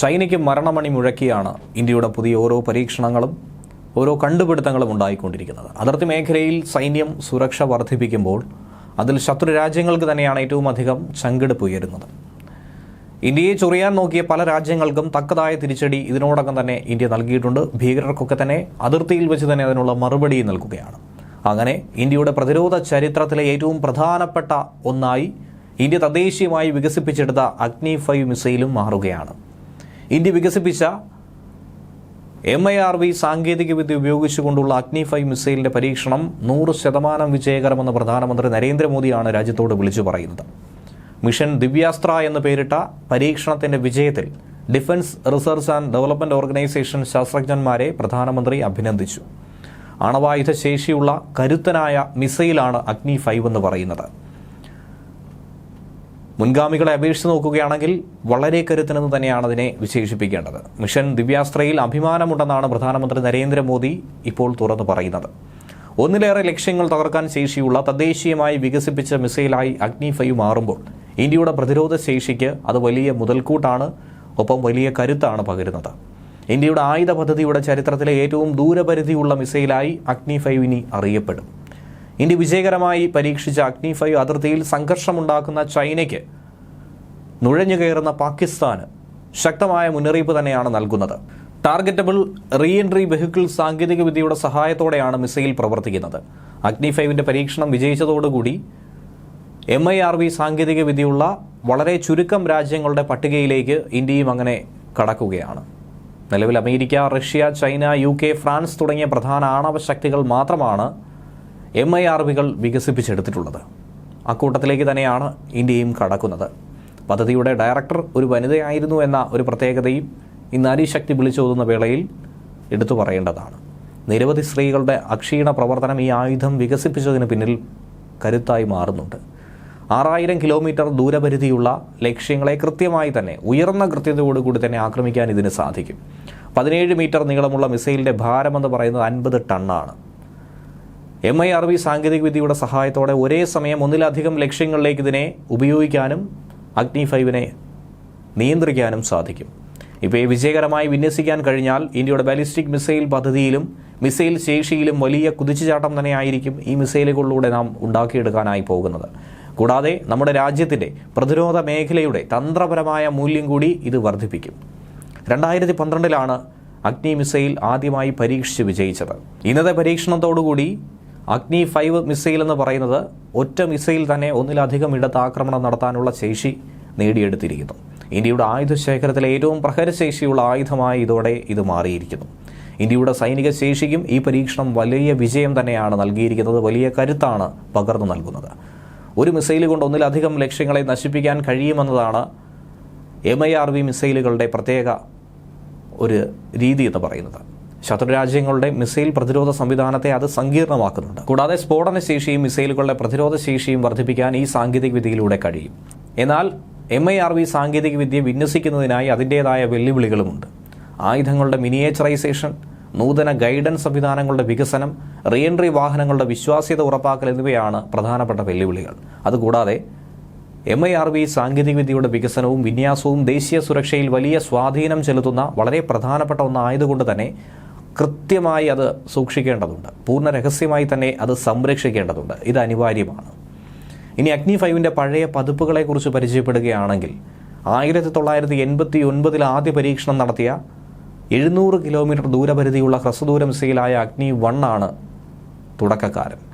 ചൈനയ്ക്ക് മരണമണി മുഴക്കിയാണ് ഇന്ത്യയുടെ പുതിയ ഓരോ പരീക്ഷണങ്ങളും ഓരോ കണ്ടുപിടുത്തങ്ങളും ഉണ്ടായിക്കൊണ്ടിരിക്കുന്നത്. അതിർത്തി മേഖലയിൽ സൈന്യം സുരക്ഷ വർദ്ധിപ്പിക്കുമ്പോൾ അതിൽ ശത്രു രാജ്യങ്ങൾക്ക് തന്നെയാണ് ഏറ്റവും അധികം ചങ്കെടുപ്പ് ഉയരുന്നത്. ഇന്ത്യയെ ചൊറിയാൻ നോക്കിയ പല രാജ്യങ്ങൾക്കും തക്കതായ തിരിച്ചടി ഇതിനോടകം തന്നെ ഇന്ത്യ നൽകിയിട്ടുണ്ട്. ഭീകരർക്കൊക്കെ തന്നെ അതിർത്തിയിൽ വെച്ച് തന്നെ അതിനുള്ള മറുപടി നൽകുകയാണ്. അങ്ങനെ ഇന്ത്യയുടെ പ്രതിരോധ ചരിത്രത്തിലെ ഏറ്റവും പ്രധാനപ്പെട്ട ഒന്നായി ഇന്ത്യ തദ്ദേശീയമായി വികസിപ്പിച്ചെടുത്ത അഗ്നി ഫൈവ് മിസൈലും മാറുകയാണ്. ഇന്ത്യ വികസിപ്പിച്ച എം ഐ ആർ വി സാങ്കേതികവിദ്യ ഉപയോഗിച്ചുകൊണ്ടുള്ള അഗ്നി മിസൈലിന്റെ പരീക്ഷണം നൂറ് ശതമാനം വിജയകരമെന്ന് പ്രധാനമന്ത്രി നരേന്ദ്രമോദിയാണ് രാജ്യത്തോട് വിളിച്ചു പറയുന്നത്. മിഷൻ ദിവ്യാസ്ത്ര എന്ന് പേരിട്ട പരീക്ഷണത്തിന്റെ വിജയത്തിൽ defence research and development organisation ശാസ്ത്രജ്ഞന്മാരെ പ്രധാനമന്ത്രി അഭിനന്ദിച്ചു. ആണവായുധ ശേഷിയുള്ള കരുത്തനായ മിസൈലാണ് അഗ്നി ഫൈവ് എന്ന് പറയുന്നത്. മുൻഗാമികളെ അപേക്ഷിച്ച് നോക്കുകയാണെങ്കിൽ വളരെ കരുത്തനെന്ന് തന്നെയാണ് അതിനെ വിശേഷിപ്പിക്കേണ്ടത്. മിഷൻ ദിവ്യാസ്ത്രയിൽ അഭിമാനമുണ്ടെന്നാണ് പ്രധാനമന്ത്രി നരേന്ദ്രമോദി ഇപ്പോൾ തുറന്നു പറയുന്നത്. ഒന്നിലേറെ ലക്ഷ്യങ്ങൾ തകർക്കാൻ ശേഷിയുള്ള തദ്ദേശീയമായി വികസിപ്പിച്ച മിസൈലായി അഗ്നി ഫൈവ് മാറുമ്പോൾ ഇന്ത്യയുടെ പ്രതിരോധ ശേഷിക്ക് അത് വലിയ മുതൽക്കൂട്ടാണ് ഒപ്പം വലിയ കരുത്താണ് പകരുന്നത്. ഇന്ത്യയുടെ ആയുധ പദ്ധതിയുടെ ചരിത്രത്തിലെ ഏറ്റവും ദൂരപരിധിയുള്ള മിസൈലായി അഗ്നി ഫൈവ് ഇനി അറിയപ്പെടും. ഇന്ത്യ വിജയകരമായി പരീക്ഷിച്ച അഗ്നി ഫൈവ് അതിർത്തിയിൽ സംഘർഷമുണ്ടാക്കുന്ന ചൈനയ്ക്ക് നുഴഞ്ഞു കയറുന്ന പാകിസ്ഥാന് ശക്തമായ മുന്നറിയിപ്പ് തന്നെയാണ് നൽകുന്നത്. ടാർഗറ്റബിൾ റീ എൻട്രി വെഹിക്കിൾ സാങ്കേതികവിദ്യയുടെ സഹായത്തോടെയാണ് മിസൈൽ പ്രവർത്തിക്കുന്നത്. അഗ്നി ഫൈവിന്റെ പരീക്ഷണം വിജയിച്ചതോടുകൂടി എം ഐ ആർ വി സാങ്കേതികവിദ്യയുള്ള വളരെ ചുരുക്കം രാജ്യങ്ങളുടെ പട്ടികയിലേക്ക് ഇന്ത്യയും അങ്ങനെ കടക്കുകയാണ്. നിലവിൽ America Russia China U K France തുടങ്ങിയ പ്രധാന ആണവ ശക്തികൾ മാത്രമാണ് എം ഐ ആർ വികൾ വികസിപ്പിച്ചെടുത്തിട്ടുള്ളത്. അക്കൂട്ടത്തിലേക്ക് തന്നെയാണ് ഇന്ത്യയും കടക്കുന്നത്. പദ്ധതിയുടെ ഡയറക്ടർ ഒരു വനിതയായിരുന്നു എന്ന ഒരു പ്രത്യേകതയും ഈ നാരീശക്തി വിളിച്ചോതുന്ന വേളയിൽ എടുത്തു പറയേണ്ടതാണ്. നിരവധി സ്ത്രീകളുടെ അക്ഷീണ പ്രവർത്തനം ഈ ആയുധം വികസിപ്പിച്ചതിന് പിന്നിൽ കരുത്തായി മാറുന്നുണ്ട്. ആറായിരം കിലോമീറ്റർ ദൂരപരിധിയുള്ള ലക്ഷ്യങ്ങളെ കൃത്യമായി തന്നെ ഉയർന്ന കൃത്യതയോടുകൂടി തന്നെ ആക്രമിക്കാൻ ഇതിന് സാധിക്കും. പതിനേഴ് മീറ്റർ നീളമുള്ള മിസൈലിന്റെ ഭാരമെന്ന് പറയുന്നത് അൻപത് ടണ്ണാണ്. എം ഐ ആർ വി സാങ്കേതികവിദ്യയുടെ സഹായത്തോടെ ഒരേ സമയം ഒന്നിലധികം ലക്ഷ്യങ്ങളിലേക്ക് ഇതിനെ ഉപയോഗിക്കാനും അഗ്നി ഫൈവിനെ നിയന്ത്രിക്കാനും സാധിക്കും. ഇവയെ വിജയകരമായി വിന്യസിക്കാൻ കഴിഞ്ഞാൽ ഇന്ത്യയുടെ ബാലിസ്റ്റിക് മിസൈൽ പദ്ധതിയിലും മിസൈൽ ശേഷിയിലും വലിയ കുതിച്ചുചാട്ടം തന്നെയായിരിക്കും ഈ മിസൈലുകളിലൂടെ നാം ഉണ്ടാക്കിയെടുക്കാനായി പോകുന്നത്. കൂടാതെ നമ്മുടെ രാജ്യത്തിന്റെ പ്രതിരോധ മേഖലയുടെ തന്ത്രപരമായ മൂല്യം കൂടി ഇത് വർദ്ധിപ്പിക്കും. രണ്ടായിരത്തി പന്ത്രണ്ടിലാണ് അഗ്നി മിസൈൽ ആദ്യമായി പരീക്ഷിച്ച് വിജയിച്ചത്. ഇന്നത്തെ പരീക്ഷണത്തോടുകൂടി അഗ്നി ഫൈവ് മിസൈൽ എന്ന് പറയുന്നത് ഒറ്റ മിസൈൽ തന്നെ ഒന്നിലധികം ഇടത്ത് ആക്രമണം നടത്താനുള്ള ശേഷി നേടിയെടുത്തിരിക്കുന്നു. ഇന്ത്യയുടെ ആയുധ ശേഖരത്തിലെ ഏറ്റവും പ്രഹരശേഷിയുള്ള ആയുധമായി ഇതോടെ ഇത് മാറിയിരിക്കുന്നു. ഇന്ത്യയുടെ സൈനിക ശേഷിക്കും ഈ പരീക്ഷണം വലിയ വിജയം തന്നെയാണ് നൽകിയിരിക്കുന്നത്. വലിയ കരുത്താണ് പകർന്നു നൽകുന്നത്. ഒരു മിസൈൽ കൊണ്ട് ഒന്നിലധികം ലക്ഷ്യങ്ങളെ നശിപ്പിക്കാൻ കഴിയുമെന്നതാണ് എം ഐ ആർ വി മിസൈലുകളുടെ പ്രത്യേക ഒരു രീതി എന്ന് പറയുന്നത്. ശത്രുരാജ്യങ്ങളുടെ മിസൈൽ പ്രതിരോധ സംവിധാനത്തെ അത് സങ്കീർണമാക്കുന്നുണ്ട്. കൂടാതെ സ്ഫോടന ശേഷിയും മിസൈലുകളുടെ പ്രതിരോധ ശേഷിയും വർദ്ധിപ്പിക്കാൻ ഈ സാങ്കേതികവിദ്യയിലൂടെ കഴിയും. എന്നാൽ എം ഐ ആർ വി സാങ്കേതികവിദ്യ വിന്യസിക്കുന്നതിനായി അതിന്റേതായ വെല്ലുവിളികളുമുണ്ട്. ആയുധങ്ങളുടെ മിനിയേച്ചറൈസേഷൻ നൂതന ഗൈഡൻസ് സംവിധാനങ്ങളുടെ വികസനം റീഎൻട്രി വാഹനങ്ങളുടെ വിശ്വാസ്യത ഉറപ്പാക്കൽ എന്നിവയാണ് പ്രധാനപ്പെട്ട വെല്ലുവിളികൾ. അതുകൂടാതെ എം ഐ ആർ വി സാങ്കേതികവിദ്യയുടെ വികസനവും വിന്യാസവും ദേശീയ സുരക്ഷയിൽ വലിയ സ്വാധീനം ചെലുത്തുന്ന വളരെ പ്രധാനപ്പെട്ട ഒന്നായതുകൊണ്ട് തന്നെ കൃത്യമായി അത് സൂക്ഷിക്കേണ്ടതുണ്ട്. പൂർണ രഹസ്യമായി തന്നെ അത് സംരക്ഷിക്കേണ്ടതുണ്ട്. ഇത് അനിവാര്യമാണ്. ഇനി അഗ്നി ഫൈവിന്റെ പഴയ പതിപ്പുകളെക്കുറിച്ച് പരിചയപ്പെടുകയാണെങ്കിൽ ആയിരത്തി തൊള്ളായിരത്തി എൺപത്തി ഒൻപതിൽ ആദ്യ പരീക്ഷണം നടത്തിയ എഴുന്നൂറ് കിലോമീറ്റർ ദൂരപരിധിയുള്ള ഹ്രസ്വദൂര മിസൈലായ അഗ്നി വണ്ണാണ് തുടക്കക്കാരൻ.